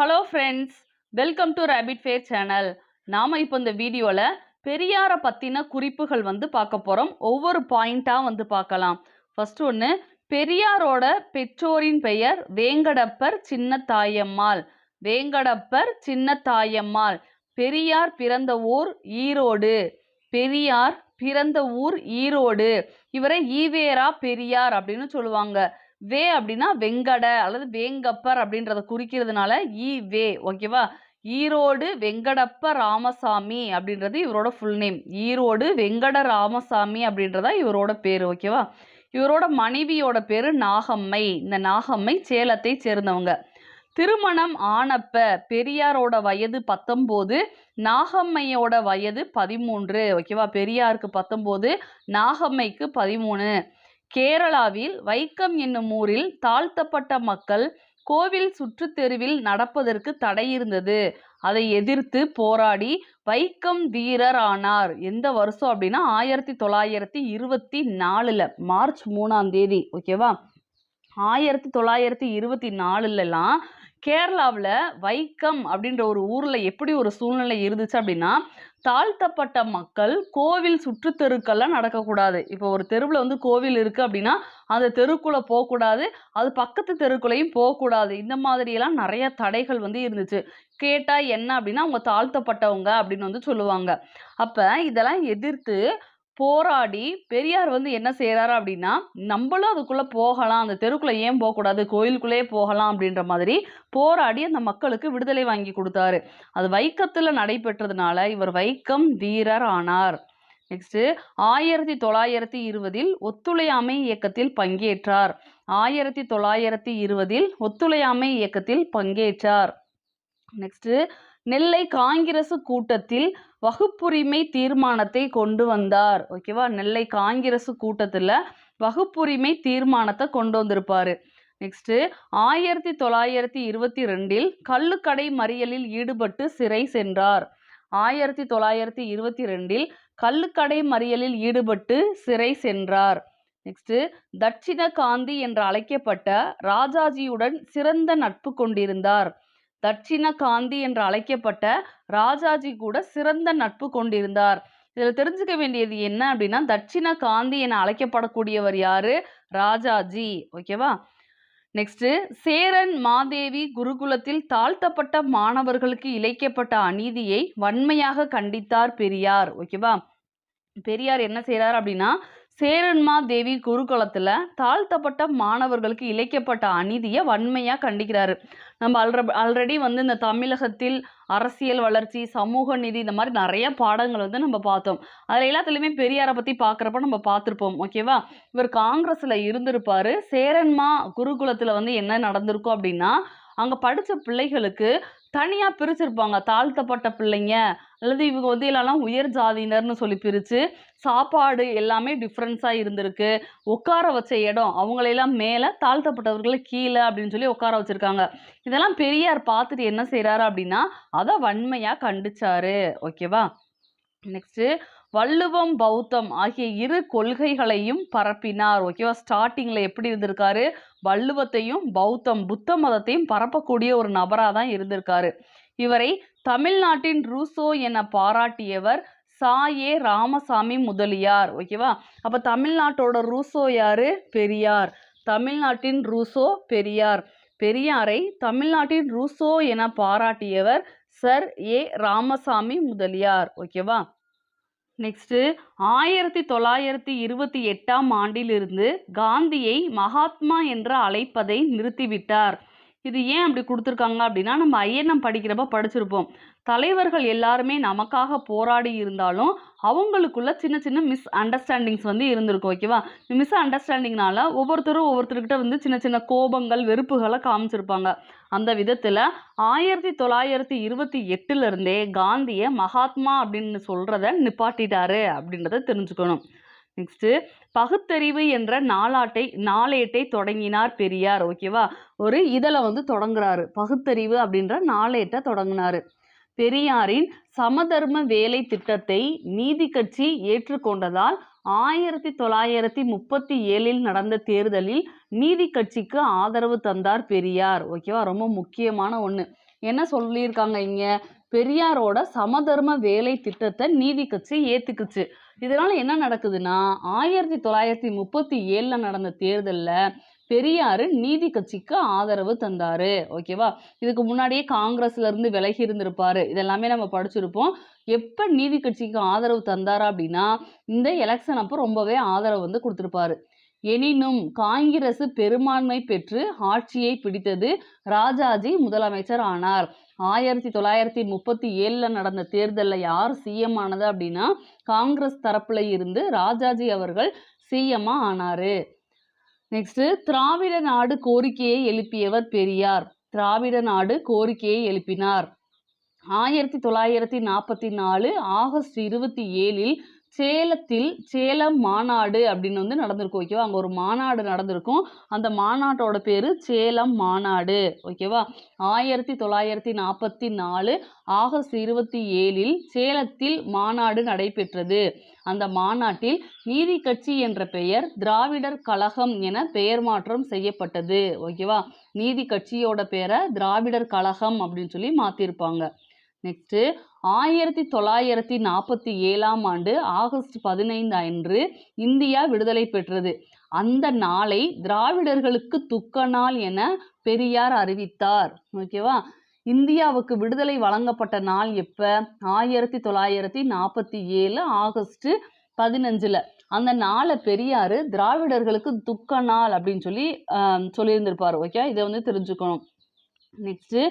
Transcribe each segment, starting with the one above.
Hello friends welcome to rapid fire channel நாம் இப்போ இந்த வீடியோவில் பெரியாரை பற்றின குறிப்புகள் வந்து பார்க்க போகிறோம் ஒவ்வொரு பாயிண்ட்டாக வந்து பார்க்கலாம். ஃபர்ஸ்ட் ஒன்று பெரியாரோட பெற்றோரின் பெயர் வேங்கடப்பர் சின்னத்தாயம்மாள். வேங்கடப்பர் சின்னத்தாயம்மாள். பெரியார் பிறந்த ஊர் ஈரோடு. பெரியார் பிறந்த ஊர் ஈரோடு. இவரை ஈவேரா பெரியார் அப்படின்னு சொல்லுவாங்க. வே அப்படின்னா வெங்கட அல்லது வேங்கப்பர் அப்படின்றத குறிக்கிறதுனால ஈ வே. ஓகேவா ஈரோடு வெங்கடப்ப ராமசாமி அப்படின்றது இவரோட ஃபுல் நேம் ஈரோடு வெங்கட ராமசாமி அப்படின்றதா இவரோட பேர். ஓகேவா இவரோட மனைவியோட பேர் நாகம்மை. இந்த நாகம்மை சேலத்தை சேர்ந்தவங்க. திருமணம் ஆனப்ப பெரியாரோட வயது பத்தொம்போது நாகம்மையோட வயது பதிமூன்று. ஓகேவா பெரியாருக்கு பத்தொம்போது நாகம்மைக்கு பதிமூணு. கேரளாவில் வைக்கம் என்னும் ஊரில் தாழ்த்தப்பட்ட மக்கள் கோவில் சுற்றுத்தெருவில் நடப்பதற்கு தடை இருந்தது. அதை எதிர்த்து போராடி வைக்கம் வீரர் ஆனார் எந்த வருஷம் அப்படின்னா ஆயிரத்தி தொள்ளாயிரத்தி இருபத்தி நாலுல மார்ச் மூணாம் தேதி ஓகேவா? ஆயிரத்தி தொள்ளாயிரத்தி இருபத்தி நாலுலலாம் கேரளாவில் வைக்கம் அப்படின்ற ஒரு ஊரில் எப்படி ஒரு சூழ்நிலை இருந்துச்சு அப்படின்னா தாழ்த்தப்பட்ட மக்கள் கோவில் சுற்றுத்தெருக்கள்லாம் நடக்கக்கூடாது. இப்போ ஒரு தெருவில் வந்து கோவில் இருக்குது அப்படின்னா அந்த தெருக்குள்ளே போகக்கூடாது. அது பக்கத்து தெருக்குள்ளேயும் போகக்கூடாது. இந்த மாதிரியெல்லாம் நிறைய தடைகள் வந்து இருந்துச்சு. கேட்டால் என்ன அப்படின்னா அவங்க தாழ்த்தப்பட்டவங்க அப்படின்னு வந்து சொல்லுவாங்க. அப்போ இதெல்லாம் எதிர்த்து போராடி பெரியார் வந்து என்ன செய்கிறாரு அப்படின்னா நம்மளும் அதுக்குள்ளே போகலாம் அந்த தெருக்குள்ளே ஏன் போகக்கூடாது கோயிலுக்குள்ளேயே போகலாம் அப்படின்ற மாதிரி போராடி அந்த மக்களுக்கு விடுதலை வாங்கி கொடுத்தாரு. அது வைக்கத்தில் நடைபெற்றதுனால இவர் வைக்கம் வீரர் ஆனார். நெக்ஸ்ட்டு ஆயிரத்தி தொள்ளாயிரத்தி இருபதில் ஒத்துழையாமை இயக்கத்தில் பங்கேற்றார். ஆயிரத்தி தொள்ளாயிரத்தி இருபதில் ஒத்துழையாமை இயக்கத்தில் பங்கேற்றார். நெக்ஸ்ட்டு நெல்லை காங்கிரஸ் கூட்டத்தில் வகுப்புரிமை தீர்மானத்தை கொண்டு வந்தார். ஓகேவா நெல்லை காங்கிரஸ் கூட்டத்தில் வகுப்புரிமை தீர்மானத்தை கொண்டு வந்திருப்பாரு. நெக்ஸ்ட்டு ஆயிரத்தி தொள்ளாயிரத்தி இருபத்தி ரெண்டில் கள்ளுக்கடை மறியலில் ஈடுபட்டு சிறை சென்றார். ஆயிரத்தி தொள்ளாயிரத்தி இருபத்தி ரெண்டில் கள்ளுக்கடை மறியலில் ஈடுபட்டு சிறை சென்றார். நெக்ஸ்ட்டு தட்சிண காந்தி என்று அழைக்கப்பட்ட ராஜாஜியுடன் சிறந்த நட்பு கொண்டிருந்தார். தட்சிண காந்தி என்று அழைக்கப்பட்ட ராஜாஜி கூட சிறந்த நட்பு கொண்டிருந்தார். இதில் தெரிஞ்சுக்க வேண்டியது என்ன அப்படின்னா தட்சிண காந்தி என அழைக்கப்படக்கூடியவர் யாரு? ராஜாஜி. ஓகேவா நெக்ஸ்ட்டு சேரன் மாதேவி குருகுலத்தில் தாழ்த்தப்பட்ட மாணவர்களுக்கு இழைக்கப்பட்ட அநீதியை வன்மையாக கண்டித்தார் பெரியார். ஓகேவா பெரியார் என்ன செய்கிறார் அப்படின்னா சேரன்மா தேவி குருகுலத்தில் தாழ்த்தப்பட்ட மாணவர்களுக்கு இழைக்கப்பட்ட அநீதியை வன்மையாக கண்டிக்கிறாரு. நம்ம ஆல்ரெ ஆல்ரெடி வந்து இந்த தமிழகத்தில் அரசியல் வளர்ச்சி சமூக நீதி இந்த மாதிரி நிறைய பாடங்கள் வந்து நம்ம பார்த்தோம். அதில் எல்லாத்துலேயுமே பெரியாரை பற்றி பார்க்குறப்ப நம்ம பார்த்துருப்போம் ஓகேவா இவர் காங்கிரஸில் இருந்திருப்பார். சேரன்மா குருகுலத்தில் வந்து என்ன நடந்திருக்கும் அப்படின்னா அங்கே படித்த பிள்ளைகளுக்கு தனியாக பிரிச்சிருப்பாங்க. தாழ்த்தப்பட்ட பிள்ளைங்க அல்லது இவங்க வந்து இல்லைனா உயர் ஜாதியினர்னு சொல்லி பிரித்து சாப்பாடு எல்லாமே டிஃப்ரென்ஸாக இருந்திருக்கு. உட்கார வச்ச இடம் அவங்களையெல்லாம் மேலே தாழ்த்தப்பட்டவர்களை கீழே அப்படின்னு சொல்லி உட்கார வச்சுருக்காங்க. இதெல்லாம் பெரியார் பார்த்துட்டு என்ன செய்கிறாரு அப்படின்னா அதை வன்மையாக கண்டிச்சாரு. ஓகேவா? நெக்ஸ்ட்டு வள்ளுவம் பௌத்தம் ஆகிய இரு கொள்கைகளையும் பரப்பினார். ஓகேவா ஸ்டார்டிங்கில் எப்படி இருந்திருக்காரு? வள்ளுவத்தையும் பௌத்தம் புத்த மதத்தையும் பரப்பக்கூடிய ஒரு நபராக தான் இருந்திருக்காரு. இவரை தமிழ்நாட்டின் ரூசோ என பாராட்டியவர் சாயே ராமசாமி முதலியார். ஓகேவா அப்போ தமிழ்நாட்டோட ரூசோ யாரு? பெரியார். தமிழ்நாட்டின் ரூசோ பெரியார். பெரியாரை தமிழ்நாட்டின் ரூசோ என பாராட்டியவர் சர் ஏ ராமசாமி முதலியார். ஓகேவா நெக்ஸ்ட்டு ஆயிரத்தி தொள்ளாயிரத்தி இருபத்தி எட்டாம் ஆண்டிலிருந்து காந்தியை மகாத்மா என்று அழைப்பதை நிறுத்திவிட்டார். இது ஏன் அப்படி கொடுத்துருக்காங்க அப்படின்னா நம்ம ஐஎன்எம் படிக்கிறப்ப படிச்சிருப்போம். தலைவர்கள் எல்லாருமே நமக்காக போராடி இருந்தாலும் அவங்களுக்குள்ள சின்ன சின்ன மிஸ் அண்டர்ஸ்டாண்டிங்ஸ் வந்து இருந்திருக்கும் ஓகேவா மிஸ் அண்டர்ஸ்டாண்டிங்னால ஒவ்வொருத்தரும் ஒவ்வொருத்தர்கிட்ட வந்து சின்ன சின்ன கோபங்கள் வெறுப்புகளை காமிச்சிருப்பாங்க. அந்த விதத்தில் ஆயிரத்தி தொள்ளாயிரத்தி இருபத்தி எட்டுலேருந்தே காந்தியை மகாத்மா அப்படின்னு சொல்கிறத நிப்பாட்டிட்டாரு அப்படின்றத தெரிஞ்சுக்கணும். நெக்ஸ்ட்டு பகுத்தறிவு என்ற நாளாட்டை நாளேட்டை தொடங்கினார் பெரியார் ஓகேவா ஒரு இதழை வந்து தொடங்குறாரு. பகுத்தறிவு அப்படின்ற நாளேட்டை தொடங்கினார். பெரியாரின் சமதர்ம வேலை திட்டத்தை நீதி கட்சி ஏற்றுக்கொண்டதால் ஆயிரத்தி தொள்ளாயிரத்தி முப்பத்தி ஏழில் நடந்த தேர்தலில் நீதி கட்சிக்கு ஆதரவு தந்தார் பெரியார். ஓகேவா ரொம்ப முக்கியமான ஒன்று என்ன சொல்லியிருக்காங்க இங்கே? பெரியாரோட சமதர்ம வேலை திட்டத்தை நீதி கட்சி ஏற்றுக்குச்சு இதனால் என்ன நடக்குதுன்னா ஆயிரத்தி தொள்ளாயிரத்தி முப்பத்தி ஏழில் நடந்த தேர்தலில் பெரியாரு நீதி கட்சிக்கு ஆதரவு தந்தாரு. ஓகேவா இதுக்கு முன்னாடியே காங்கிரஸ்ல இருந்து விலகி இருந்திருப்பாரு. இதெல்லாமே நம்ம படிச்சிருப்போம். எப்ப நீதி கட்சிக்கு ஆதரவு தந்தாரா அப்படின்னா இந்த எலெக்ஷன் அப்போ ரொம்பவே ஆதரவு வந்து கொடுத்துருப்பாரு. எனினும் காங்கிரஸ் பெரும்பான்மை பெற்று ஆட்சியை பிடித்தது ராஜாஜி முதலமைச்சர் ஆனார். ஆயிரத்தி தொள்ளாயிரத்தி முப்பத்தி ஏழில் நடந்த தேர்தலில் யார் சிஎம் ஆனது அப்படின்னா காங்கிரஸ் தரப்புல இருந்து ராஜாஜி அவர்கள் சிஎம்மா ஆனாரு. நெக்ஸ்ட் திராவிட நாடு கோரிக்கையை எழுப்பியவர் பெரியார். திராவிட நாடு கோரிக்கையை எழுப்பினார். ஆயிரத்தி தொள்ளாயிரத்தி நாற்பத்தி நாலு ஆகஸ்ட் இருபத்தி ஏழில் சேலத்தில் சேலம் மாநாடு அப்படின்னு வந்து நடந்திருக்கும் ஓகேவா அங்கே ஒரு மாநாடு நடந்திருக்கும். அந்த மாநாட்டோட பேர் சேலம் மாநாடு ஓகேவா ஆயிரத்தி தொள்ளாயிரத்தி நாற்பத்தி நாலு ஆகஸ்ட் இருபத்தி ஏழில் சேலத்தில் மாநாடு நடைபெற்றது. அந்த மாநாட்டில் நீதி கட்சி என்ற பெயர் திராவிடர் கழகம் என பெயர் மாற்றம் செய்யப்பட்டது ஓகேவா நீதி கட்சியோட பேரை திராவிடர் கழகம் அப்படின்னு சொல்லி மாற்றிருப்பாங்க நெக்ஸ்ட்டு ஆயிரத்தி தொள்ளாயிரத்தி நாற்பத்தி ஏழாம் ஆண்டு ஆகஸ்ட் பதினைந்து அன்று இந்தியா விடுதலை பெற்றது. அந்த நாளை திராவிடர்களுக்கு துக்க நாள் என பெரியார் அறிவித்தார். ஓகேவா இந்தியாவுக்கு விடுதலை வழங்கப்பட்ட நாள் எப்போ? ஆயிரத்தி தொள்ளாயிரத்தி நாற்பத்தி ஏழு ஆகஸ்ட் பதினஞ்சில். அந்த நாளை பெரியார் திராவிடர்களுக்கு துக்க நாள் அப்படின்னு சொல்லி சொல்லியிருந்திருப்பார். ஓகே இதை வந்து தெரிஞ்சுக்கணும். நெக்ஸ்ட்டு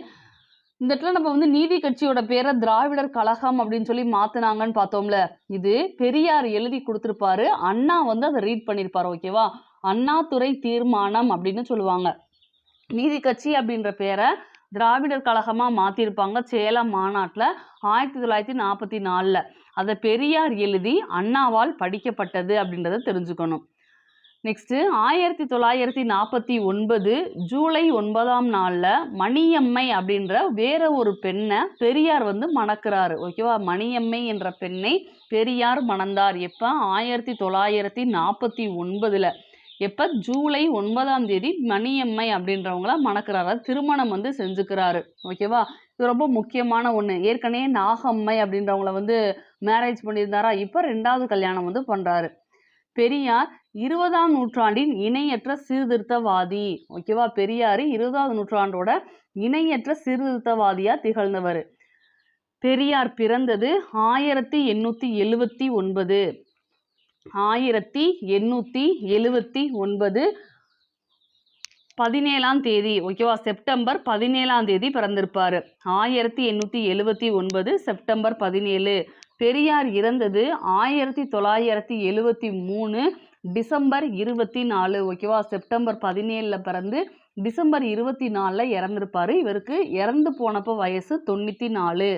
இந்த இடத்துல நம்ம வந்து நீதி கட்சியோட பேரை திராவிடர் கழகம் அப்படின்னு சொல்லி மாத்தினாங்கன்னு பார்த்தோம்ல. இது பெரியார் எழுதி கொடுத்துருப்பாரு. அண்ணா வந்து அதை ரீட் பண்ணியிருப்பாரு ஓகேவா அண்ணாதுறை தீர்மானம் அப்படின்னு சொல்லுவாங்க. நீதி கட்சி அப்படின்ற பேரை திராவிடர் கழகமாக மாற்றிருப்பாங்க சேலம் மாநாட்டில் ஆயிரத்தி தொள்ளாயிரத்தி நாற்பத்தி நாலில். அதை பெரியார் எழுதி அண்ணாவால் படிக்கப்பட்டது அப்படின்றத தெரிஞ்சுக்கணும். நெக்ஸ்ட்டு ஆயிரத்தி தொள்ளாயிரத்தி நாற்பத்தி ஒன்பது ஜூலை ஒன்பதாம் நாளில் மணியம்மை அப்படின்ற வேற ஒரு பெண்ணை பெரியார் வந்து மணக்கிறாரு. ஓகேவா மணியம்மை என்ற பெண்ணை பெரியார் மணந்தார். எப்போ? ஆயிரத்தி தொள்ளாயிரத்தி நாற்பத்தி ஒன்பதில். எப்போ? ஜூலை ஒன்பதாம் தேதி மணியம்மை அப்படின்றவங்கள மணக்கிறாரு. திருமணம் வந்து செஞ்சுக்கிறாரு. ஓகேவா இது ரொம்ப முக்கியமான ஒன்று ஏற்கனவே நாகம்மை அப்படின்றவங்கள வந்து மேரேஜ் பண்ணியிருந்தாரா? இப்போ ரெண்டாவது கல்யாணம் வந்து பண்ணுறாரு பெரியார் இருபதாம் நூற்றாண்டின் இணையற்ற சீர்திருத்தவாதி. ஓகேவா பெரியார் இருபதாவது நூற்றாண்டோட இணையற்ற சீர்திருத்தவாதியா திகழ்ந்தவர். பெரியார் பிறந்தது ஆயிரத்தி எண்ணூற்றி எழுவத்தி ஒன்பது. ஆயிரத்தி எண்ணூற்றி எழுவத்தி ஒன்பது பதினேழாம் தேதி. ஓகேவா செப்டம்பர் பதினேழாம் தேதி பிறந்திருப்பார். ஆயிரத்தி எண்ணூற்றி எழுவத்தி ஒன்பது செப்டம்பர் பதினேழு. பெரியார் இறந்தது ஆயிரத்தி தொள்ளாயிரத்தி எழுவத்தி மூணு டிசம்பர் இருபத்தி நாலு ஓகேவா செப்டம்பர் பதினேழில் பிறந்து டிசம்பர் இருபத்தி நாலில் இறந்துருப்பார். இவருக்கு இறந்து போனப்போ வயசு தொண்ணூற்றி நாலு.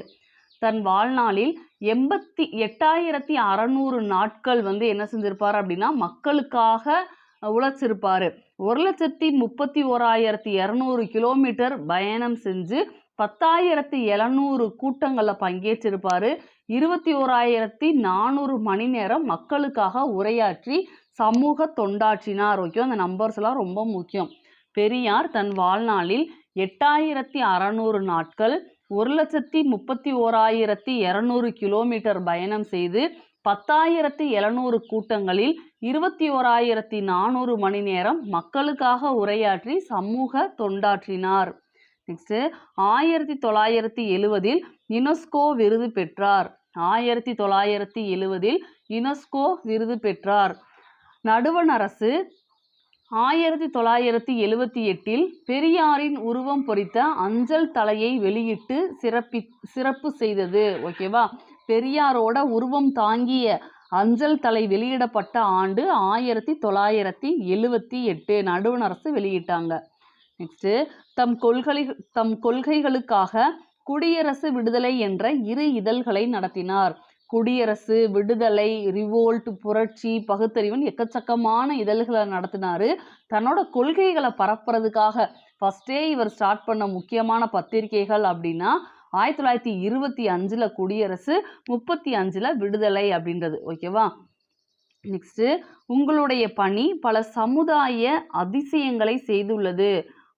தன் வாழ்நாளில் எண்பத்தி எட்டாயிரத்தி அறநூறு நாட்கள் வந்து என்ன செஞ்சிருப்பார் அப்படின்னா மக்களுக்காக உழைச்சிருப்பார். ஒரு லட்சத்தி முப்பத்தி ஓராயிரத்தி இரநூறு கிலோமீட்டர் பயணம் செஞ்சு பத்தாயிரத்தி எழுநூறு கூட்டங்களில் பங்கேற்றிருப்பார். இருபத்தி ஓராயிரத்தி நானூறு மணி நேரம் மக்களுக்காக உரையாற்றி சமூக தொண்டாற்றினார். ஓகே அந்த நம்பர்ஸ்லாம் ரொம்ப முக்கியம். பெரியார் தன் வாழ்நாளில் எட்டாயிரத்தி அறநூறு நாட்கள் ஒரு லட்சத்தி முப்பத்தி ஓராயிரத்தி இரநூறு கிலோமீட்டர் பயணம் செய்து பத்தாயிரத்தி எழுநூறு கூட்டங்களில் இருபத்தி ஓராயிரத்தி நானூறு மணி நேரம் மக்களுக்காக உரையாற்றி சமூக தொண்டாற்றினார். நெக்ஸ்ட்டு ஆயிரத்தி தொள்ளாயிரத்தி எழுவதில் யுனெஸ்கோ விருது பெற்றார். ஆயிரத்தி தொள்ளாயிரத்தி எழுவதில் யுனெஸ்கோ விருது பெற்றார். நடுவண் அரசு ஆயிரத்தி தொள்ளாயிரத்தி எழுவத்தி எட்டில் பெரியாரின் உருவம் பொறித்த அஞ்சல் தலையை வெளியிட்டு சிறப்பி சிறப்பு செய்தது. ஓகேவா பெரியாரோட உருவம் தாங்கிய அஞ்சல் தலை வெளியிடப்பட்ட ஆண்டு ஆயிரத்தி தொள்ளாயிரத்தி எழுவத்தி எட்டு. நடுவண் அரசு வெளியிட்டாங்க. நெக்ஸ்ட்டு தம் கொள்கை தம் கொள்கைகளுக்காக குடியரசு விடுதலை என்ற இரு இதழ்களை நடத்தினார். குடியரசு விடுதலை ரிவோல்ட் புரட்சி பகுத்தறிவுன்னு எக்கச்சக்கமான இதழ்களை நடத்தினார். தன்னோட கொள்கைகளை பரப்புறதுக்காக ஃபஸ்ட்டே இவர் ஸ்டார்ட் பண்ண முக்கியமான பத்திரிகைகள் அப்படின்னா ஆயிரத்தி தொள்ளாயிரத்தி இருபத்தி அஞ்சில் குடியரசு முப்பத்தி அஞ்சில் விடுதலை அப்படின்றது. ஓகேவா? நெக்ஸ்ட்டு உங்களுடைய பணி பல சமுதாய அதிசயங்களை செய்துள்ளது.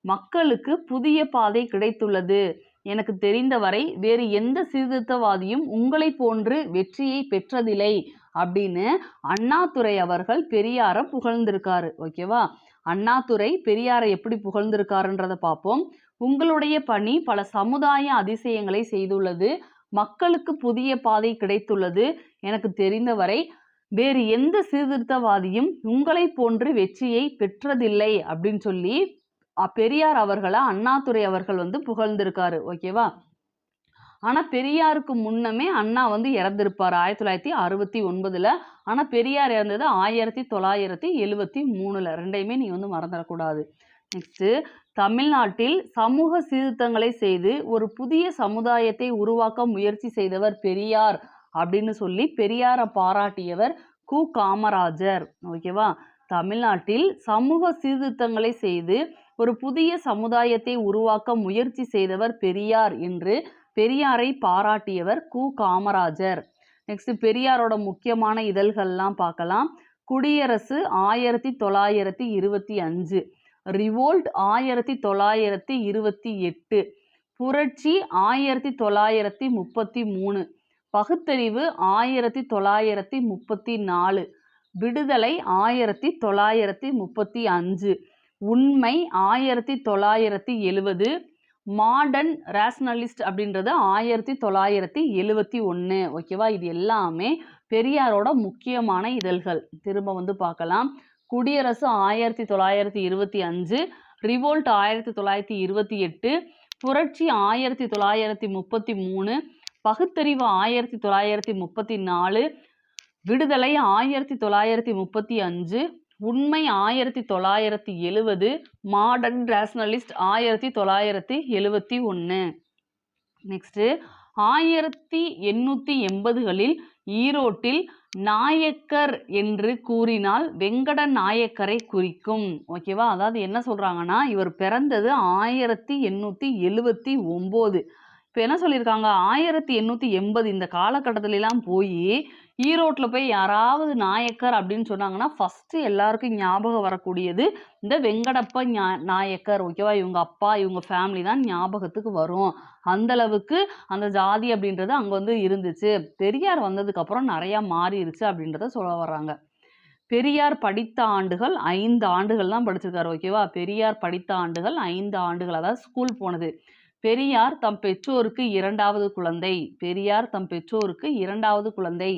மக்களுக்கு புதிய பாதை கிடைத்துள்ளது. எனக்கு தெரிந்தவரை வேறு எந்த சீர்திருத்தவாதியும் உங்களை போன்று வெற்றியை பெற்றதில்லை அப்படின்னு அண்ணாதுரை அவர்கள் பெரியாரை புகழ்ந்திருக்காரு. ஓகேவா அண்ணாதுரை பெரியாரை எப்படி புகழ்ந்திருக்காருன்றதை பார்ப்போம். உங்களுடைய பணி பல சமுதாய அதிசயங்களை செய்துள்ளது. மக்களுக்கு புதிய பாதை கிடைத்துள்ளது. எனக்கு தெரிந்தவரை வேறு எந்த சீர்திருத்தவாதியும் உங்களை போன்று வெற்றியை பெற்றதில்லை அப்படின்னு சொல்லி பெரியார் அவர்களை? அண்ணாதுரை அவர்கள் வந்து புகழ்ந்திருக்காரு. ஓகேவா? ஆனால் பெரியாருக்கு முன்னமே அண்ணா வந்து இறந்திருப்பார். ஆயிரத்தி தொள்ளாயிரத்தி அறுபத்தி ஒன்பதில். ஆனால் பெரியார் இறந்தது ஆயிரத்தி தொள்ளாயிரத்தி எழுவத்தி மூணில். ரெண்டையுமே நீ வந்து மறந்துடக்கூடாது. நெக்ஸ்ட்டு தமிழ்நாட்டில் சமூக சீர்திருத்தங்களை செய்து ஒரு புதிய சமுதாயத்தை உருவாக்க முயற்சி செய்தவர் பெரியார் அப்படின்னு சொல்லி பெரியாரை பாராட்டியவர் கு. காமராஜர். ஓகேவா? தமிழ்நாட்டில் சமூக சீர்திருத்தங்களை செய்து ஒரு புதிய சமுதாயத்தை உருவாக்க முயற்சி செய்தவர் பெரியார் என்று பெரியாரை பாராட்டியவர் கு. காமராஜர். நெக்ஸ்ட் பெரியாரோட முக்கியமான இதழ்கள்லாம் பார்க்கலாம். குடியரசு ஆயிரத்தி தொள்ளாயிரத்தி இருபத்தி அஞ்சு. ரிவோல்ட் ஆயிரத்தி தொள்ளாயிரத்தி இருபத்தி எட்டு. புரட்சி ஆயிரத்தி தொள்ளாயிரத்தி முப்பத்தி மூணு. பகுத்தறிவு ஆயிரத்தி தொள்ளாயிரத்தி முப்பத்தி நாலு. விடுதலை ஆயிரத்தி தொள்ளாயிரத்தி முப்பத்தி அஞ்சு உண்மை ஆயிரத்தி தொள்ளாயிரத்தி எழுவது மாடர்ன் ரேஷனலிஸ்ட் அப்படின்றது ஆயிரத்தி தொள்ளாயிரத்தி எழுவத்தி ஒன்று ஓகேவா இது எல்லாமே பெரியாரோட முக்கியமான இதழ்கள். திரும்ப வந்து பார்க்கலாம். குடியரசு ஆயிரத்தி தொள்ளாயிரத்தி இருபத்தி அஞ்சு ரிவோல்ட் ஆயிரத்தி தொள்ளாயிரத்தி இருபத்தி எட்டு புரட்சி ஆயிரத்தி தொள்ளாயிரத்தி முப்பத்தி மூணு பகுத்தறிவு ஆயிரத்தி தொள்ளாயிரத்தி முப்பத்தி நாலு விடுதலை ஆயிரத்தி தொள்ளாயிரத்தி முப்பத்தி அஞ்சு உண்மை ஆயிரத்தி தொள்ளாயிரத்தி எழுவது மாடர்ன் ரேஷ்னலிஸ்ட் ஆயிரத்தி தொள்ளாயிரத்தி எழுவத்தி ஒன்று நெக்ஸ்ட்டு ஆயிரத்தி எண்ணூற்றி எண்பதுகளில் ஈரோட்டில் நாயக்கர் என்று கூறினால் வெங்கட நாயக்கரை குறிக்கும். ஓகேவா அதாவது என்ன சொல்கிறாங்கன்னா இவர் பிறந்தது ஆயிரத்தி எண்ணூற்றி எழுவத்தி ஒம்பது. இப்போ என்ன சொல்லியிருக்காங்க? ஆயிரத்தி எண்ணூற்றி எண்பது இந்த காலகட்டத்திலலாம் போய் ஈரோட்டில் போய் யாராவது நாயக்கர் அப்படின்னு சொன்னாங்கன்னா ஃபஸ்ட்டு எல்லாருக்கும் ஞாபகம் வரக்கூடியது இந்த வெங்கடப்ப ஞா நாயக்கர் ஓகேவா இவங்க அப்பா இவங்க ஃபேமிலி தான் ஞாபகத்துக்கு வரும். அந்தளவுக்கு அந்த ஜாதி அப்படின்றது அங்கே வந்து இருந்துச்சு. பெரியார் வந்ததுக்கப்புறம் நிறையா மாறிடுச்சு அப்படின்றத சொல்ல வர்றாங்க. பெரியார் படித்த ஆண்டுகள் ஐந்து ஆண்டுகள் தான் படிச்சிருக்காரு ஓகேவா பெரியார் படித்த ஆண்டுகள் ஐந்து ஆண்டுகள் அதாவது ஸ்கூல் போனது. பெரியார் தம் பெற்றோருக்கு இரண்டாவது குழந்தை. பெரியார் தம் பெற்றோருக்கு இரண்டாவது குழந்தை.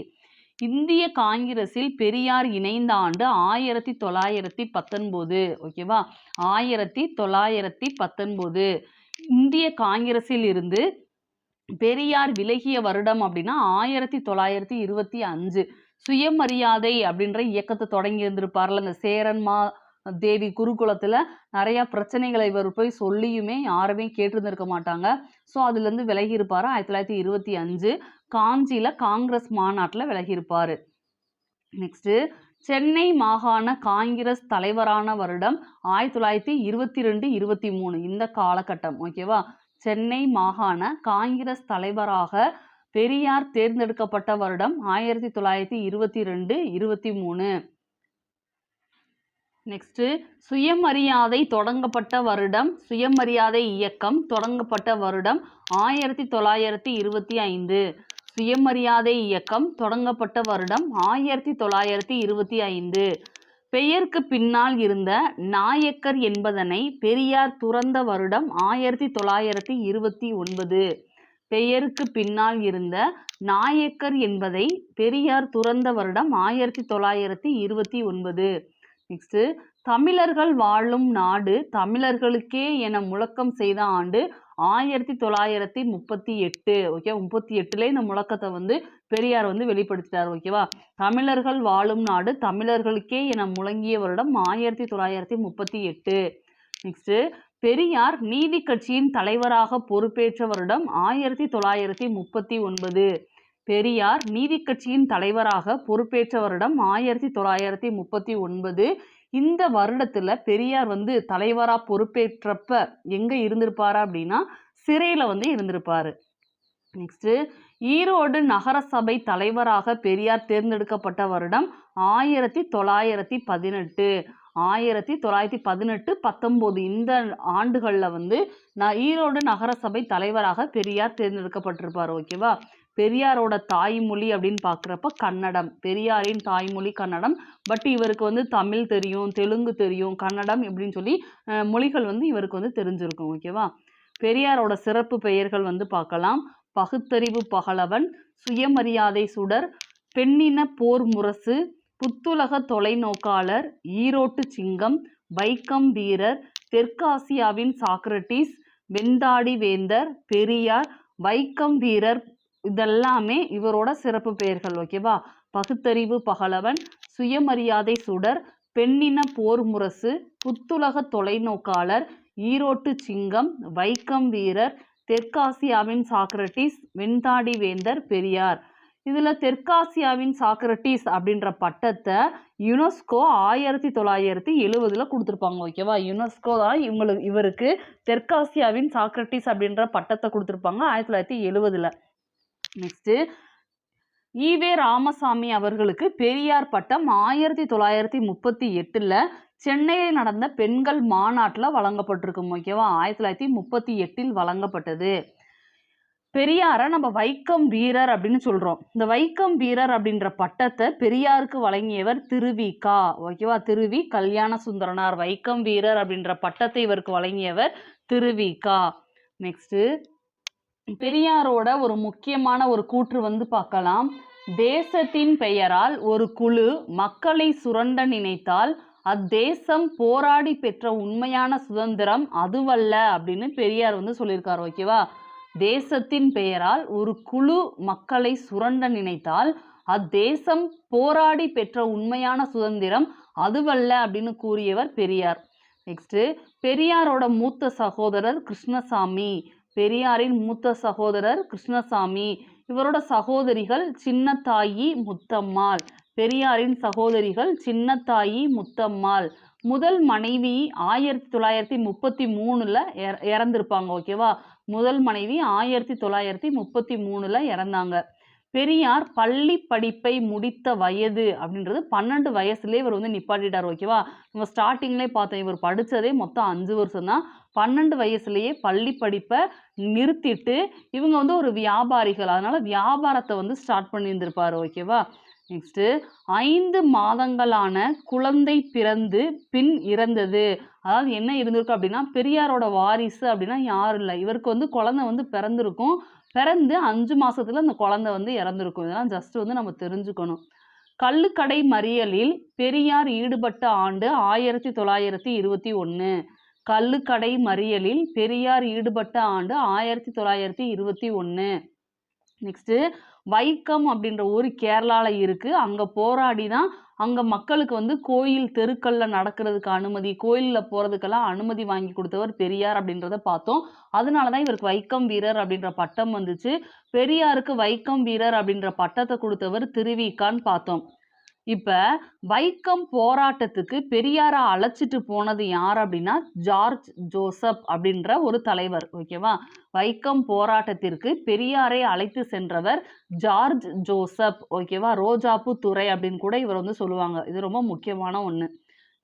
இந்திய காங்கிரஸில் பெரியார் இணைந்த ஆண்டு ஆயிரத்தி தொள்ளாயிரத்தி பத்தொன்பது. ஓகேவா ஆயிரத்தி தொள்ளாயிரத்தி பத்தொன்பது. இந்திய காங்கிரஸில் இருந்து பெரியார் விலகிய வருடம் அப்படின்னா ஆயிரத்தி தொள்ளாயிரத்தி இருபத்தி அஞ்சு. சுயமரியாதை அப்படின்ற இயக்கத்தை தொடங்கி இருந்திருப்பார்ல இந்த சேரன்மா தேவி குருகுலத்தில் நிறையா பிரச்சனைகளை இவர் போய் சொல்லியுமே யாருமே கேட்டிருந்திருக்க மாட்டாங்க. ஸோ அதுலேருந்து விலகி இருப்பார் ஆயிரத்தி தொள்ளாயிரத்தி இருபத்தி அஞ்சு காஞ்சியில் காங்கிரஸ் மாநாட்டில் விலகி இருப்பார் நெக்ஸ்ட்டு சென்னை மாகாண காங்கிரஸ் தலைவரான வருடம் ஆயிரத்தி தொள்ளாயிரத்தி இருபத்தி ரெண்டு இருபத்தி மூணு. இந்த காலகட்டம் ஓகேவா சென்னை மாகாண காங்கிரஸ் தலைவராக பெரியார் தேர்ந்தெடுக்கப்பட்ட வருடம் ஆயிரத்தி தொள்ளாயிரத்தி இருபத்தி ரெண்டு இருபத்தி மூணு. நெக்ஸ்ட்டு சுயமரியாதை தொடங்கப்பட்ட வருடம் சுயமரியாதை இயக்கம் தொடங்கப்பட்ட வருடம் ஆயிரத்தி தொள்ளாயிரத்தி இருபத்தி ஐந்து. சுயமரியாதை இயக்கம் தொடங்கப்பட்ட வருடம் ஆயிரத்தி தொள்ளாயிரத்தி இருபத்தி ஐந்து. பெயருக்கு பின்னால் இருந்த நாயக்கர் என்பதனை பெரியார் துறந்த வருடம் ஆயிரத்தி தொள்ளாயிரத்தி இருபத்தி ஒன்பது. பெயருக்கு பின்னால் இருந்த நாயக்கர் என்பதை பெரியார் துறந்த வருடம் ஆயிரத்தி தொள்ளாயிரத்தி இருபத்தி ஒன்பது. நெக்ஸ்ட்டு தமிழர்கள் வாழும் நாடு தமிழர்களுக்கே என முழக்கம் செய்த ஆண்டு ஆயிரத்தி தொள்ளாயிரத்தி முப்பத்தி எட்டு ஓகே முப்பத்தி எட்டுல இந்த முழக்கத்தை வந்து பெரியார் வந்து வெளிப்படுத்திட்டார் ஓகேவா தமிழர்கள் வாழும் நாடு தமிழர்களுக்கே என முழங்கிய வருடம் ஆயிரத்தி தொள்ளாயிரத்தி முப்பத்தி எட்டு நெக்ஸ்ட்டு பெரியார் நீதி கட்சியின் தலைவராக பொறுப்பேற்ற வருடம் ஆயிரத்தி தொள்ளாயிரத்தி முப்பத்தி ஒன்பது பெரியார் நீதி கட்சியின் தலைவராக பொறுப்பேற்ற வருடம் ஆயிரத்தி தொள்ளாயிரத்தி முப்பத்தி ஒன்பது இந்த வருடத்துல பெரியார் வந்து தலைவராக பொறுப்பேற்றப்ப எங்க இருந்திருப்பார் அப்படின்னா சிறையில வந்து இருந்திருப்பாரு. நெக்ஸ்ட் ஈரோடு நகரசபை தலைவராக பெரியார் தேர்ந்தெடுக்கப்பட்ட வருடம் ஆயிரத்தி தொள்ளாயிரத்தி பதினெட்டு. ஆயிரத்தி தொள்ளாயிரத்தி பதினெட்டு பத்தொம்போது இந்த ஆண்டுகளில் வந்து நான் ஈரோடு நகரசபை தலைவராக பெரியார் தேர்ந்தெடுக்கப்பட்டிருப்பார் ஓகேவா பெரியாரோட தாய்மொழி அப்படின்னு பார்க்குறப்ப கன்னடம். பெரியாரின் தாய்மொழி கன்னடம். பட் இவருக்கு வந்து தமிழ் தெரியும் தெலுங்கு தெரியும் கன்னடம் இப்படின்னு சொல்லி மொழிகள் வந்து இவருக்கு வந்து தெரிஞ்சிருக்கும் ஓகேவா பெரியாரோட சிறப்பு பெயர்கள் வந்து பார்க்கலாம். பகுத்தறிவு பகலவன் சுயமரியாதை சுடர் பெண்ணின போர் முரசு புத்துலக தொலைநோக்காளர் ஈரோட்டு சிங்கம் வைக்கம் வீரர் தெற்காசியாவின் சாக்ரட்டிஸ் வெந்தாடி வேந்தர் பெரியார் வைக்கம் வீரர் இதெல்லாமே இவரோட சிறப்பு பெயர்கள் ஓகேவா பகுத்தறிவு பகலவன் சுயமரியாதை சுடர் பெண்ணின போர் முரசு புத்துலக தொலைநோக்காளர் ஈரோட்டு சிங்கம் வைக்கம் வீரர் தெற்காசியாவின் சாக்ரட்டிஸ் வெண்தாடி வேந்தர் பெரியார். இதில் தெற்காசியாவின் சாக்ரட்டிஸ் அப்படின்ற பட்டத்தை யுனெஸ்கோ ஆயிரத்தி தொள்ளாயிரத்தி எழுவதில் கொடுத்துருப்பாங்க ஓகேவா யுனெஸ்கோ தான் இவங்களுக்கு இவருக்கு தெற்காசியாவின் சாக்ரட்டிஸ் அப்படின்ற பட்டத்தை கொடுத்துருப்பாங்க ஆயிரத்தி தொள்ளாயிரத்தி எழுவதில். நெக்ஸ்ட்டு ஈவே ராமசாமி அவர்களுக்கு பெரியார் பட்டம் ஆயிரத்தி தொள்ளாயிரத்தி முப்பத்தி எட்டில் சென்னையில் நடந்த பெண்கள் மாநாட்டில் வழங்கப்பட்டிருக்கும் ஓகேவா? ஆயிரத்தி தொள்ளாயிரத்தி முப்பத்தி எட்டில் வழங்கப்பட்டது. பெரியாரை நம்ம வைக்கம் வீரர் அப்படின்னு சொல்கிறோம் இந்த வைக்கம் வீரர் அப்படின்ற பட்டத்தை பெரியாருக்கு வழங்கியவர் திருவிகா ஓகேவா? திருவி கல்யாண சுந்தரனார் வைக்கம் வீரர் அப்படின்ற பட்டத்தை இவருக்கு வழங்கியவர் திருவிகா நெக்ஸ்ட்டு பெரியாரோட ஒரு முக்கியமான ஒரு கூற்று வந்து பார்க்கலாம். தேசத்தின் பெயரால் ஒரு குழு மக்களை சுரண்ட நினைத்தால் அத்தேசம் போராடி பெற்ற உண்மையான சுதந்திரம் அதுவல்ல அப்படின்னு பெரியார் வந்து சொல்லியிருக்காரு ஓகேவா தேசத்தின் பெயரால் ஒரு குழு மக்களை சுரண்ட நினைத்தால் அத்தேசம் போராடி பெற்ற உண்மையான சுதந்திரம் அதுவல்ல அப்படின்னு கூறியவர் பெரியார். நெக்ஸ்ட்டு பெரியாரோட மூத்த சகோதரர் கிருஷ்ணசாமி. பெரியாரின் மூத்த சகோதரர் கிருஷ்ணசாமி. இவரோட சகோதரிகள் சின்னத்தாயி முத்தம்மாள். பெரியாரின் சகோதரிகள் சின்னத்தாயி முத்தம்மாள். முதல் மனைவி ஆயிரத்தி தொள்ளாயிரத்தி முப்பத்தி மூணுல இற- இறந்திருப்பாங்க ஓகேவா? முதல் மனைவி ஆயிரத்தி தொள்ளாயிரத்தி முப்பத்தி மூணுல இறந்தாங்க. பெரியார் பள்ளி படிப்பை முடித்த வயது அப்படின்றது பன்னெண்டு வயசுலேயே இவர் வந்து நிப்பாட்டிட்டார் ஓகேவா? நம்ம ஸ்டார்டிங்லேயே பார்த்தோம் இவர் படித்ததே மொத்தம் அஞ்சு வருஷம் தான் பன்னெண்டு வயசுலேயே பள்ளி படிப்பை நிறுத்திட்டு இவங்க வந்து ஒரு வியாபாரிகள். அதனால் வியாபாரத்தை வந்து ஸ்டார்ட் பண்ணியிருந்திருப்பார் ஓகேவா நெக்ஸ்ட்டு ஐந்து மாதங்களான குழந்தை பிறந்து பின் இறந்தது. அதாவது என்ன இருந்திருக்கு அப்படின்னா பெரியாரோட வாரிசு அப்படின்னா யாரும் இல்லை. இவருக்கு வந்து குழந்தை வந்து பிறந்திருக்கும். பிறந்து அஞ்சு மாதத்தில் அந்த குழந்தை வந்து இறந்துருக்கும். இதெல்லாம் ஜஸ்ட் வந்து நம்ம தெரிஞ்சுக்கணும். கள்ளுக்கடை மறியலில் பெரியார் ஈடுபட்ட ஆண்டு ஆயிரத்தி தொள்ளாயிரத்தி இருபத்தி ஒன்று கள்ளுக்கடை மறியலில் பெரியார் ஈடுபட்ட ஆண்டு ஆயிரத்தி தொள்ளாயிரத்தி இருபத்தி ஒன்று நெக்ஸ்ட்டு வைக்கம் அப்படின்ற ஊர் கேரளாவில் இருக்குது அங்கே போராடி தான் அங்கே மக்களுக்கு வந்து கோயில் தெருக்களில் நடக்கிறதுக்கு அனுமதி கோயிலில் போகிறதுக்கெல்லாம் அனுமதி வாங்கி கொடுத்தவர் பெரியார் அப்படின்றத பார்த்தோம். அதனால தான் இவருக்கு வைக்கம் வீரர் அப்படின்ற பட்டம் வந்துச்சு. பெரியாருக்கு வைக்கம் வீரர் அப்படின்ற பட்டத்தை கொடுத்தவர் திருவிக்கான்னு பார்த்தோம். இப்போ வைக்கம் போராட்டத்துக்கு பெரியாரை அழைச்சிட்டு போனது யார் அப்படின்னா ஜார்ஜ் ஜோசப் அப்படின்ற ஒரு தலைவர் ஓகேவா வைக்கம் போராட்டத்திற்கு பெரியாரை அழைத்து சென்றவர் ஜார்ஜ் ஜோசப் ஓகேவா ரோஜாப்பு துறை அப்படின்னு கூட இவர் வந்து சொல்லுவாங்க. இது ரொம்ப முக்கியமான ஒன்று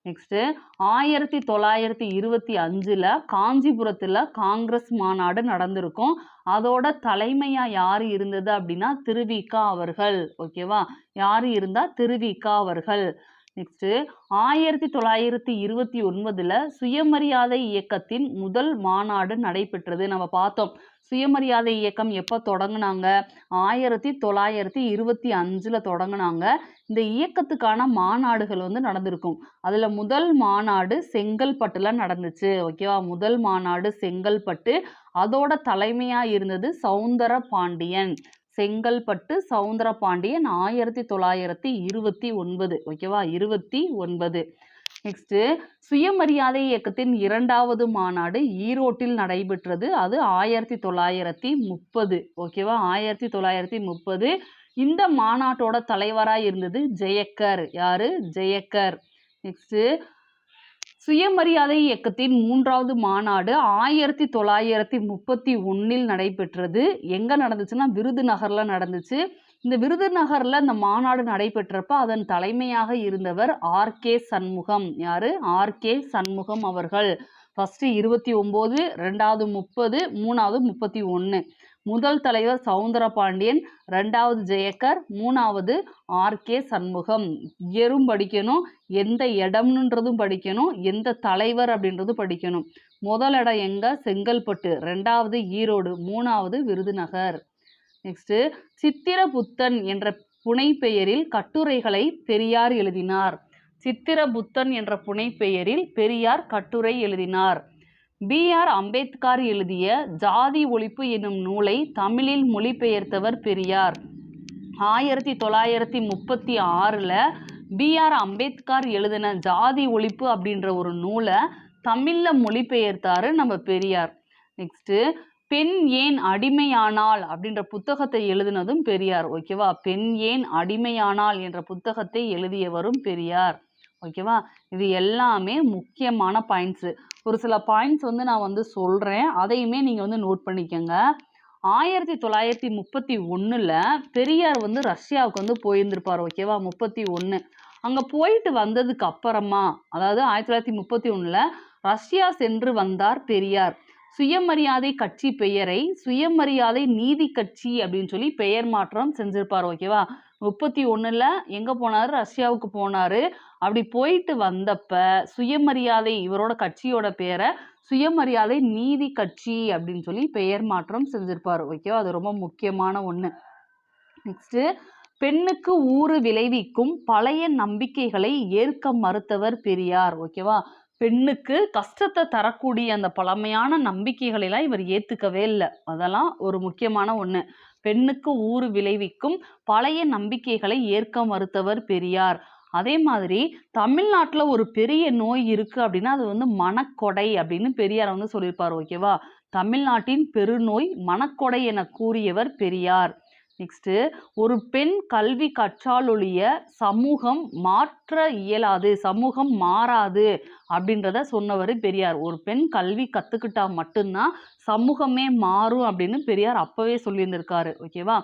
நெக்ஸ்ட்டு ஆயிரத்தி தொள்ளாயிரத்தி இருபத்தி அஞ்சில் காஞ்சிபுரத்தில் காங்கிரஸ் மாநாடு நடந்திருக்கும். அதோட தலைமையாக யார் இருந்தது அப்படின்னா திருவிகா அவர்கள். ஓகேவா யார் இருந்தா திருவிகா அவர்கள். நெக்ஸ்ட்டு ஆயிரத்தி தொள்ளாயிரத்தி இருபத்தி ஒன்பதில் சுயமரியாதை இயக்கத்தின் முதல் மாநாடு நடைபெற்றது. நம்ம பார்த்தோம். சுயமரியாதை இயக்கம் எப்போ தொடங்கினாங்க? ஆயிரத்தி தொள்ளாயிரத்தி இருபத்தி அஞ்சில் தொடங்கினாங்க. இந்த இயக்கத்துக்கான மாநாடுகள் வந்து நடந்திருக்கும். அதில் முதல் மாநாடு செங்கல்பட்டில் நடந்துச்சு. ஓகேவா? முதல் மாநாடு செங்கல்பட்டு. அதோட தலைமையாக இருந்தது சவுந்தர பாண்டியன். செங்கல்பட்டு சவுந்தரபாண்டியன் ஆயிரத்தி தொள்ளாயிரத்தி இருபத்தி ஒன்பது. ஓகேவா இருபத்தி ஒன்பது. நெக்ஸ்ட்டு சுயமரியாதை இயக்கத்தின் இரண்டாவது மாநாடு ஈரோட்டில் நடைபெற்றது. அது ஆயிரத்தி தொள்ளாயிரத்தி முப்பது. ஓகேவா ஆயிரத்தி தொள்ளாயிரத்தி முப்பது. இந்த மாநாட்டோட தலைவராக இருந்தது ஜெயக்கர். யாரு? ஜெயக்கர். நெக்ஸ்ட்டு சுயமரியாதை இயக்கத்தின் மூன்றாவது மாநாடு ஆயிரத்தி தொள்ளாயிரத்தி முப்பத்தி ஒன்றில் நடைபெற்றது. எங்கே நடந்துச்சுன்னா விருதுநகரில் நடந்துச்சு. இந்த விருதுநகரில் இந்த மாநாடு நடைபெற்றப்ப அதன் தலைமையாக இருந்தவர் ஆர் கே சண்முகம். யார்? ஆர் கே சண்முகம் அவர்கள். ஃபஸ்ட்டு இருபத்தி ஒம்பது ரெண்டாவது முப்பது மூணாவது முப்பத்தி ஒன்று முதல் தலைவர் சவுந்தரபாண்டியன் ரெண்டாவது ஜெயக்கர் மூணாவது ஆர்கே சண்முகம். இயரும் படிக்கணும் எந்த இடம்ன்றதும் படிக்கணும் எந்த தலைவர் அப்படின்றதும் படிக்கணும். முதல் இடம் எங்க? செங்கல்பட்டு. ரெண்டாவது ஈரோடு மூணாவது விருதுநகர். நெக்ஸ்ட்டு சித்திரபுத்தன் என்ற புனை பெயரில் கட்டுரைகளை பெரியார் எழுதினார். சித்திரபுத்தன் என்ற புனைப்பெயரில் பெரியார் கட்டுரை எழுதினார். பி ஆர் அம்பேத்கர் எழுதிய ஜாதி ஒழிப்பு என்னும் நூலை தமிழில் மொழிபெயர்த்தவர் பெரியார். ஆயிரத்தி தொள்ளாயிரத்தி முப்பத்தி ஆறில் பி ஆர் அம்பேத்கர் எழுதின ஜாதி ஒழிப்பு அப்படின்ற ஒரு நூலை தமிழில் மொழிபெயர்த்தாரு நம்ம பெரியார். நெக்ஸ்ட்டு பெண் ஏன் அடிமையானால் அப்படின்ற புத்தகத்தை எழுதினதும் பெரியார். ஓகேவா பெண் ஏன் அடிமையானால் என்ற புத்தகத்தை எழுதியவரும் பெரியார். ஓகேவா இது எல்லாமே முக்கியமான பாயிண்ட்ஸு ஒரு சில பாயிண்ட்ஸ் வந்து நான் வந்து சொல்கிறேன் அதையுமே நீங்கள் வந்து நோட் பண்ணிக்கோங்க. ஆயிரத்தி தொள்ளாயிரத்தி முப்பத்தி ஒன்றில் பெரியார் வந்து ரஷ்யாவுக்கு வந்து போயிருந்திருப்பார் ஓகேவா முப்பத்தி ஒன்று அங்கே போயிட்டு வந்ததுக்கு அப்புறமா அதாவது ஆயிரத்தி தொள்ளாயிரத்தி முப்பத்தி ஒன்றில் ரஷ்யா சென்று வந்தார் பெரியார். சுயமரியாதை கட்சி பெயரை சுயமரியாதை நீதி கட்சி அப்படின்னு சொல்லி பெயர் மாற்றம் செஞ்சிருப்பார் ஓகேவா முப்பத்தி ஒன்றில் எங்கே போனார்? ரஷ்யாவுக்கு போனார். அப்படி போயிட்டு வந்தப்ப சுயமரியாதை இவரோட கட்சியோட பேரை சுயமரியாதை நீதி கட்சி அப்படின்னு சொல்லி பெயர் மாற்றம் செஞ்சிருப்பார். ஓகேவா? அது ரொம்ப முக்கியமான ஒன்று நெக்ஸ்ட்டு பெண்ணுக்கு ஊறு விளைவிக்கும் பழைய நம்பிக்கைகளை ஏற்க மறுத்தவர் பெரியார். ஓகேவா? பெண்ணுக்கு கஷ்டத்தை தரக்கூடிய அந்த பழமையான நம்பிக்கைகளெல்லாம் இவர் ஏற்றுக்கவே இல்லை. அதெல்லாம் ஒரு முக்கியமான ஒன்று பெண்ணுக்கு ஊறு விளைவிக்கும் பழைய நம்பிக்கைகளை ஏற்க மறுத்தவர் பெரியார். அதே மாதிரி தமிழ்நாட்டில் ஒரு பெரிய நோய் இருக்குது அப்படின்னா அது வந்து மனக்கொடை அப்படின்னு பெரியார் வந்து சொல்லியிருப்பார் ஓகேவா தமிழ்நாட்டின் பெருநோய் மனக்கொடை என கூறியவர் பெரியார். நெக்ஸ்ட்டு ஒரு பெண் கல்வி கற்றாலொழிய சமூகம் மாற்ற இயலாது சமூகம் மாறாது அப்படின்றத சொன்னவர் பெரியார். ஒரு பெண் கல்வி கற்றுக்கிட்டா மட்டும்தான் சமூகமே மாறும் அப்படின்னு பெரியார் அப்போவே சொல்லியிருந்திருக்காரு ஓகேவா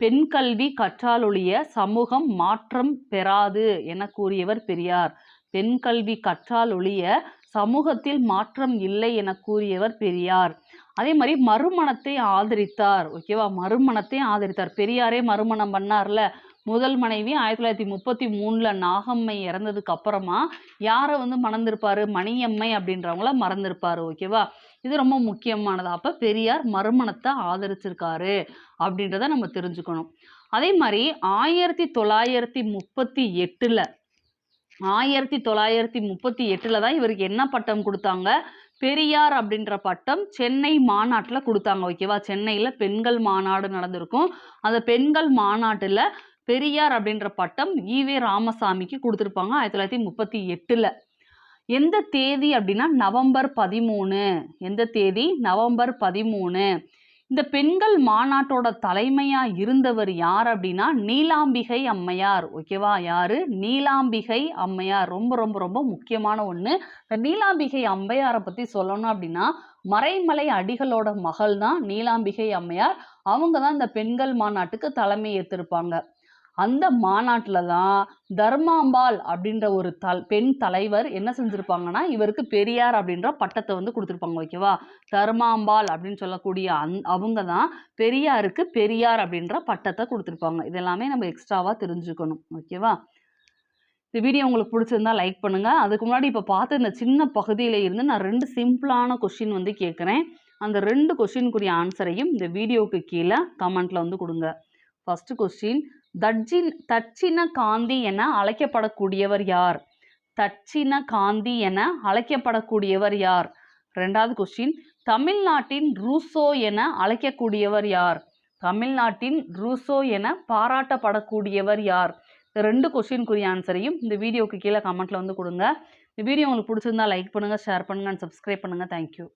பெண் கல்வி கற்றாலொழிய சமூகம் மாற்றம் பெறாது என கூறியவர் பெரியார். பெண் கல்வி கற்றாலொழிய சமூகத்தில் மாற்றம் இல்லை என கூறியவர் பெரியார். அதே மாதிரி மறுமணத்தை ஆதரித்தார். ஓகேவா? மறுமணத்தை ஆதரித்தார். பெரியாரே மறுமணம் பண்ணார்ல. முதல் மனைவி ஆயிரத்தி தொள்ளாயிரத்தி முப்பத்தி மூணில் நாகம்மை இறந்ததுக்கு அப்புறமா யாரை வந்து மணந்திருப்பார்? மணியம்மை அப்படின்றவங்கள மறந்திருப்பார் ஓகேவா? இது ரொம்ப முக்கியமானது. அப்போ பெரியார் மறுமணத்தை ஆதரிச்சிருக்காரு அப்படின்றத நம்ம தெரிஞ்சுக்கணும். அதே மாதிரி ஆயிரத்தி தொள்ளாயிரத்தி முப்பத்தி எட்டில் ஆயிரத்தி தொள்ளாயிரத்தி முப்பத்தி எட்டில் தான் இவருக்கு என்ன பட்டம் கொடுத்தாங்க? பெரியார் அப்படின்ற பட்டம் சென்னை மாநாட்டில் கொடுத்தாங்க ஓகேவா? சென்னையில் பெண்கள் மாநாடு நடந்திருக்கும். அந்த பெண்கள் மாநாட்டில் பெரியார் அப்படின்ற பட்டம் ஈவே ராமசாமிக்கு கொடுத்துருப்பாங்க ஆயிரத்தி தொள்ளாயிரத்தி முப்பத்தி எட்டில். எந்த தேதி அப்படின்னா நவம்பர் பதிமூணு. எந்த தேதி? நவம்பர் பதிமூணு. இந்த பெண்கள் மாநாட்டோட தலைமையா இருந்தவர் யார் அப்படின்னா நீலாம்பிகை அம்மையார். ஓகேவா யாரு? நீலாம்பிகை அம்மையார். ரொம்ப ரொம்ப ரொம்ப முக்கியமான ஒன்று இந்த நீலாம்பிகை அம்மையாரை பற்றி சொல்லணும் அப்படின்னா மறைமலை அடிகளோட மகள் தான் நீலாம்பிகை அம்மையார். அவங்க தான் இந்த பெண்கள் மாநாட்டுக்கு தலைமை ஏற்றிருப்பாங்க அந்த மாநாட்டில் தான் தர்மாம்பாள் அப்படின்ற ஒரு தல் பெண் தலைவர் என்ன செஞ்சுருப்பாங்கன்னா இவருக்கு பெரியார் அப்படின்ற பட்டத்தை வந்து கொடுத்துருப்பாங்க ஓகேவா? தர்மாம்பாள் அப்படின்னு சொல்லக்கூடிய அந் அவங்க தான் பெரியாருக்கு பெரியார் அப்படின்ற பட்டத்தை கொடுத்துருப்பாங்க. இதெல்லாமே நம்ம எக்ஸ்ட்ராவாக தெரிஞ்சுக்கணும் ஓகேவா? இந்த வீடியோ உங்களுக்கு பிடிச்சிருந்தா லைக் பண்ணுங்கள் அதுக்கு முன்னாடி இப்போ பார்த்த இந்த சின்ன பகுதியில் இருந்து நான் ரெண்டு சிம்பிளான கொஷின் வந்து கேட்குறேன் அந்த ரெண்டு கொஷினுக்குரிய ஆன்சரையும் இந்த வீடியோவுக்கு கீழே கமெண்ட்டில் வந்து கொடுங்க. ஃபஸ்ட்டு கொஸ்டின் தட்சின் தட்சிண காந்தி என அழைக்கப்படக்கூடியவர் யார்? தட்சிண காந்தி என அழைக்கப்படக்கூடியவர் யார்? ரெண்டாவது கொஸ்டின் தமிழ்நாட்டின் ரூசோ என அழைக்கக்கூடியவர் யார்? தமிழ்நாட்டின் ரூசோ என பாராட்டப்படக்கூடியவர் யார்? இந்த ரெண்டு கொஸ்டினுக்குரிய ஆன்சரையும் இந்த வீடியோவுக்கு கீழே கமெண்ட்டில் வந்து கொடுங்க. இந்த வீடியோ உங்களுக்கு பிடிச்சிருந்தா லைக் பண்ணுங்கள் ஷேர் பண்ணுங்கள் அண்ட் சப்ஸ்கிரைப் பண்ணுங்கள் தேங்க்யூ